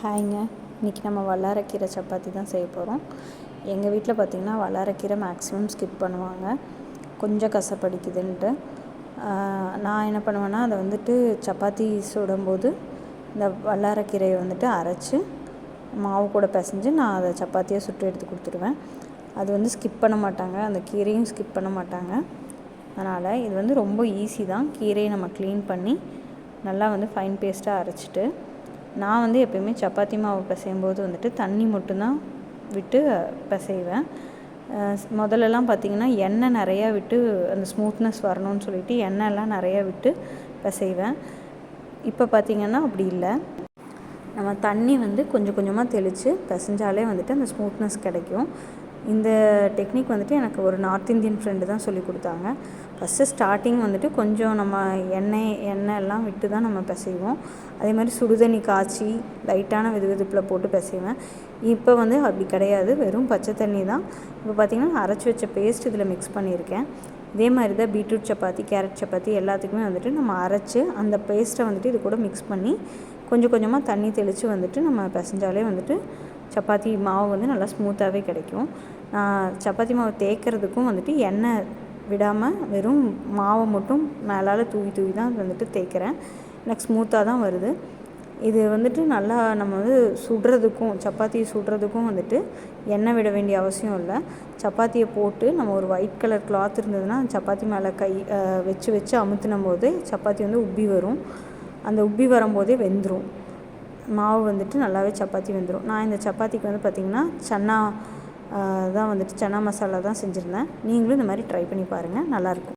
ஹாய்ங்க இன்றைக்கி நம்ம வல்லாரக்கீரை சப்பாத்தி தான் செய்ய போகிறோம் எங்கள் வீட்டில் பார்த்திங்கன்னா வல்லாரக்கீரை மேக்ஸிமம் ஸ்கிப் பண்ணுவாங்க. கொஞ்சம் கசப்படிக்குதுன்ட்டு. நான் என்ன பண்ணுவேன்னா அதை வந்துட்டு சப்பாத்தி சுடும்போது இந்த வல்லாரக்கீரையை வந்துட்டு அரைச்சி மாவு கூட பிசைஞ்சு நான் அதை சப்பாத்தியாக சுட்டு எடுத்து கொடுத்துருவேன் அது வந்து ஸ்கிப் பண்ண மாட்டாங்க. அந்த கீரையும் ஸ்கிப் பண்ண மாட்டாங்க. அதனால் இது வந்து ரொம்ப ஈஸி தான். கீரையை நம்ம க்ளீன் பண்ணி நல்லா வந்து ஃபைன் பேஸ்ட்டாக அரைச்சிட்டு நான் வந்து எப்பயுமே சப்பாத்தி மாவு பிசையும் போது வந்துட்டு தண்ணி மட்டும்தான் விட்டு பிசைவேன். முதல்லலாம் பார்த்திங்கன்னா எண்ணெய் நிறையா விட்டு அந்த ஸ்மூத்னஸ் வரணும்னு சொல்லிட்டு எண்ணெய்லாம் நிறையா விட்டு பிசைவேன். இப்போ பார்த்திங்கன்னா அப்படி இல்லை. நம்ம தண்ணி வந்து கொஞ்சம் கொஞ்சமாக தெளித்து பிசைஞ்சாலே வந்துட்டு அந்த ஸ்மூத்னஸ் கிடைக்கும். இந்த டெக்னிக் வந்துட்டு எனக்கு ஒரு நார்த் இந்தியன் ஃப்ரெண்டு தான் சொல்லி கொடுத்தாங்க. ஃபஸ்ட்டு ஸ்டார்டிங் வந்துட்டு கொஞ்சம் நம்ம எண்ணெய் எண்ணெய் எல்லாம் விட்டு தான் நம்ம பிசைவோம். அதே மாதிரி சுடுதண்ணி காய்ச்சி லைட்டான வெது வெதுப்பில் போட்டு பிசைவேன். இப்போ வந்து அப்படி கிடையாது. வெறும் பச்சை தண்ணி தான். இப்போ பார்த்திங்கன்னா அரைச்சி வச்ச பேஸ்ட் இதில் மிக்ஸ் பண்ணியிருக்கேன். இதே மாதிரி தான் பீட்ரூட் சப்பாத்தி கேரட் சப்பாத்தி எல்லாத்துக்குமே வந்துட்டு நம்ம அரைச்சி அந்த பேஸ்ட்டை வந்துட்டு இது கூட மிக்ஸ் பண்ணி கொஞ்சம் கொஞ்சமாக தண்ணி தெளித்து வந்துட்டு நம்ம பிசைஞ்சாலே வந்துட்டு சப்பாத்தி மாவு வந்து நல்லா ஸ்மூத்தாகவே கிடைக்கும். நான் சப்பாத்தி மாவு தேய்க்கிறதுக்கும் வந்துட்டு எண்ணெய் விடாமல் வெறும் மாவை மட்டும் மேலால் தூவி தூவி தான் வந்துட்டு தேய்க்கிறேன். எனக்கு ஸ்மூத்தாக தான் வருது. இது வந்துட்டு நல்லா நம்ம வந்து சுடுறதுக்கும் சப்பாத்தி சுடுறதுக்கும் வந்துட்டு எண்ணெய் விட வேண்டிய அவசியம் இல்லை. சப்பாத்தியை போட்டு நம்ம ஒரு ஒயிட் கலர் கிளாத் இருந்ததுன்னா சப்பாத்தி மேலே கை வச்சு வச்சு அமுத்தினும் போது சப்பாத்தி வந்து உப்பி வரும். அந்த உப்பி வரும்போதே வெந்துடும் மாவு வந்துட்டு நல்லாவே சப்பாத்தி வெந்துடும் நான் இந்த சப்பாத்திக்கு வந்து பார்த்திங்கன்னா சன்னா தான் வந்துட்டு சன்னா மசாலா தான் செஞ்சுருந்தேன். நீங்களும் இந்த மாதிரி ட்ரை பண்ணி பாருங்கள் நல்லாயிருக்கும்